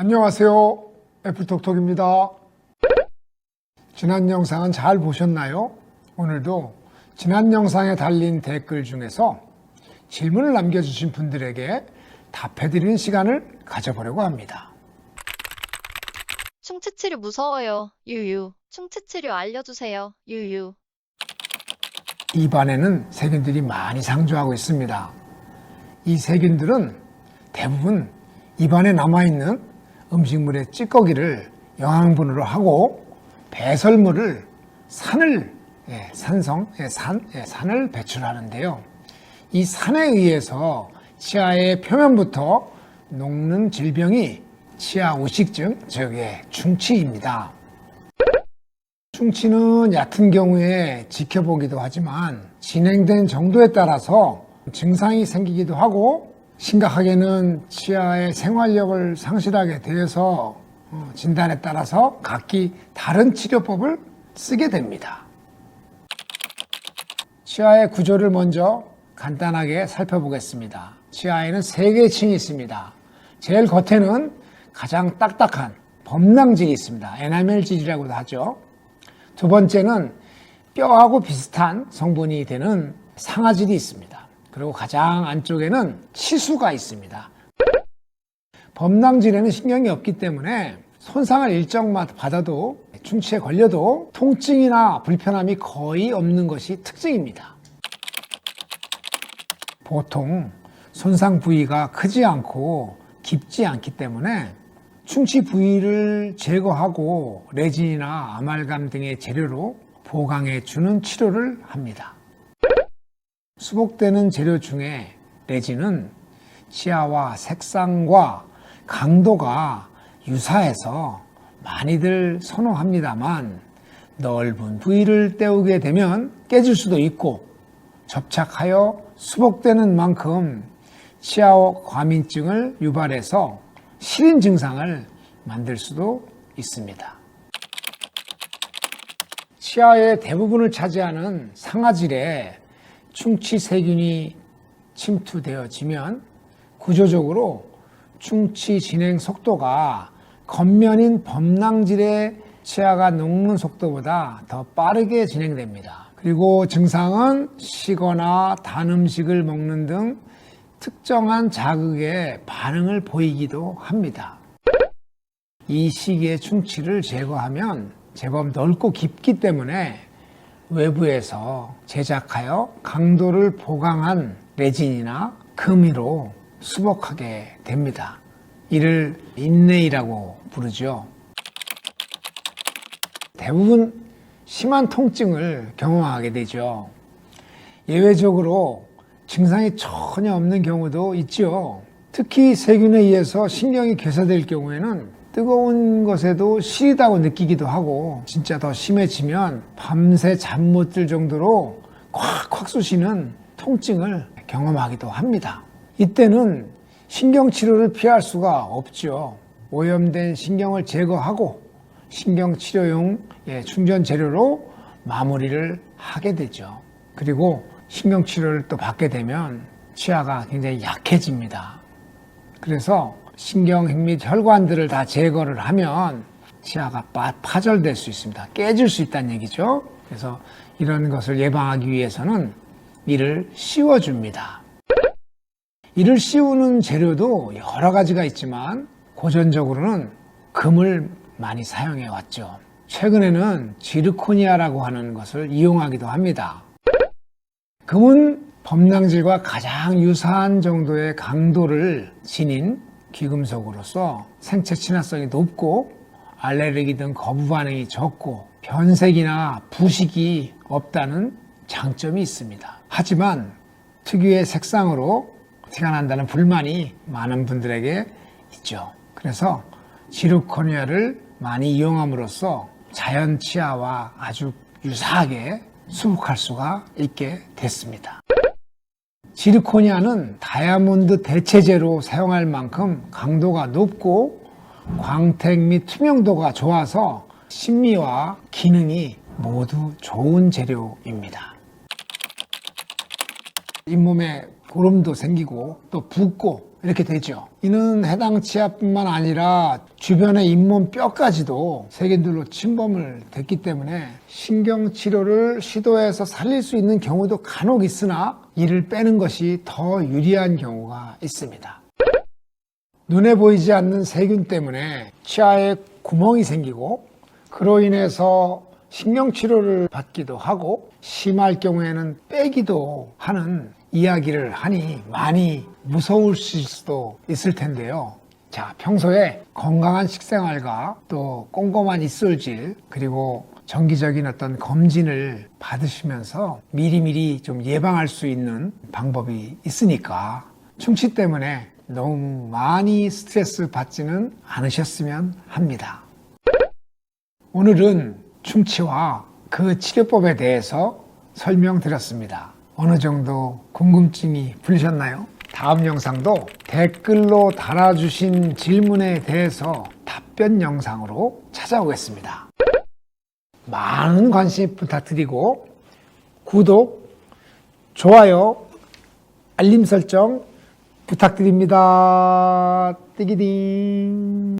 안녕하세요. 애플톡톡입니다. 지난 영상은 잘 보셨나요? 오늘도 지난 영상에 달린 댓글 중에서 질문을 남겨주신 분들에게 답해드리는 시간을 가져보려고 합니다. 충치치료 무서워요. 유유. 충치치료 알려주세요. 유유. 입안에는 세균들이 많이 상주하고 있습니다. 이 세균들은 대부분 입안에 남아있는 음식물의 찌꺼기를 영양분으로 하고 배설물을 산을 예, 산성 예, 산 예, 산을 배출하는데요. 이 산에 의해서 치아의 표면부터 녹는 질병이 치아 우식증, 즉 예, 충치입니다. 충치는 얕은 경우에 지켜보기도 하지만 진행된 정도에 따라서 증상이 생기기도 하고 심각하게는 치아의 생활력을 상실하게 되어서 어, 진단에 따라서 각기 다른 치료법을 쓰게 됩니다. 치아의 구조를 먼저 간단하게 살펴보겠습니다. 치아에는 세 개의 층이 있습니다. 제일 겉에는 가장 딱딱한 범낭질이 있습니다. 에나멜질이라고도 하죠. 두 번째는 뼈하고 비슷한 성분이 되는 상아질이 있습니다. 그리고 가장 안쪽에는 치수가 있습니다. 범낭질에는 신경이 없기 때문에 손상을 일정 받아도 충치에 걸려도 통증이나 불편함이 거의 없는 것이 특징입니다. 보통 손상 부위가 크지 않고 깊지 않기 때문에 충치 부위를 제거하고 레진이나 아말감 등의 재료로 보강해 주는 치료를 합니다. 수복되는 재료 중에 레진은 치아와 색상과 강도가 유사해서 많이들 선호합니다만 넓은 부위를 때우게 되면 깨질 수도 있고 접착하여 수복되는 만큼 치아 과민증을 유발해서 시린 증상을 만들 수도 있습니다. 치아의 대부분을 차지하는 상아질에 충치 세균이 침투되어지면 구조적으로 충치 진행 속도가 겉면인 범낭질의 치아가 녹는 속도보다 더 빠르게 진행됩니다. 그리고 증상은 쉬거나 단 음식을 먹는 등 특정한 자극에 반응을 보이기도 합니다. 이 시기에 충치를 제거하면 제법 넓고 깊기 때문에 외부에서 제작하여 강도를 보강한 레진이나 금이로 수복하게 됩니다. 이를 인내이라고 부르죠. 대부분 심한 통증을 경험하게 되죠. 예외적으로 증상이 전혀 없는 경우도 있죠. 특히 세균에 의해서 신경이 괴사될 경우에는 뜨거운 것에도 시리다고 느끼기도 하고 진짜 더 심해지면 밤새 잠 못 들 정도로 콱콱 쑤시는 통증을 경험하기도 합니다. 이때는 신경치료를 피할 수가 없죠. 오염된 신경을 제거하고 신경치료용 예, 충전 재료로 마무리를 하게 되죠. 그리고 신경치료를 또 받게 되면 치아가 굉장히 약해집니다. 그래서 신경핵 및 혈관들을 다 제거를 하면 치아가 파- 파절될 수 있습니다. 깨질 수 있다는 얘기죠. 그래서 이런 것을 예방하기 위해서는 이를 씌워줍니다. 이를 씌우는 재료도 여러 가지가 있지만 고전적으로는 금을 많이 사용해 왔죠. 최근에는 지르코니아라고 하는 것을 이용하기도 합니다. 금은 범낭질과 가장 유사한 정도의 강도를 지닌 귀금속으로서 생체 친화성이 높고 알레르기 등 거부 반응이 적고 변색이나 부식이 없다는 장점이 있습니다. 하지만 특유의 색상으로 티가 난다는 불만이 많은 분들에게 있죠. 그래서 지르코니아를 많이 이용함으로써 자연 치아와 아주 유사하게 수복할 수가 있게 됐습니다. 지르코니아는 다이아몬드 대체제로 사용할 만큼 강도가 높고 광택 및 투명도가 좋아서 심미와 기능이 모두 좋은 재료입니다. 잇몸에 고름도 생기고 또 붓고 이렇게 되죠. 이는 해당 치아뿐만 아니라 주변의 잇몸 뼈까지도 세균들로 침범을 됐기 때문에 신경 치료를 시도해서 살릴 수 있는 경우도 간혹 있으나 이를 빼는 것이 더 유리한 경우가 있습니다. 눈에 보이지 않는 세균 때문에 치아에 구멍이 생기고 그로 인해서 신경 치료를 받기도 하고 심할 경우에는 빼기도 하는 이야기를 하니 많이 무서우실 수도 있을 텐데요. 자, 평소에 건강한 식생활과 또 꼼꼼한 입술질 그리고 정기적인 어떤 검진을 받으시면서 미리미리 좀 예방할 수 있는 방법이 있으니까 충치 때문에 너무 많이 스트레스 받지는 않으셨으면 합니다. 오늘은 충치와 그 치료법에 대해서 설명드렸습니다. 어느 정도 궁금증이 풀리셨나요? 다음 영상도 댓글로 달아주신 질문에 대해서 답변 영상으로 찾아오겠습니다. 많은 관심 부탁드리고 구독, 좋아요, 알림 설정 부탁드립니다. 띠기딩.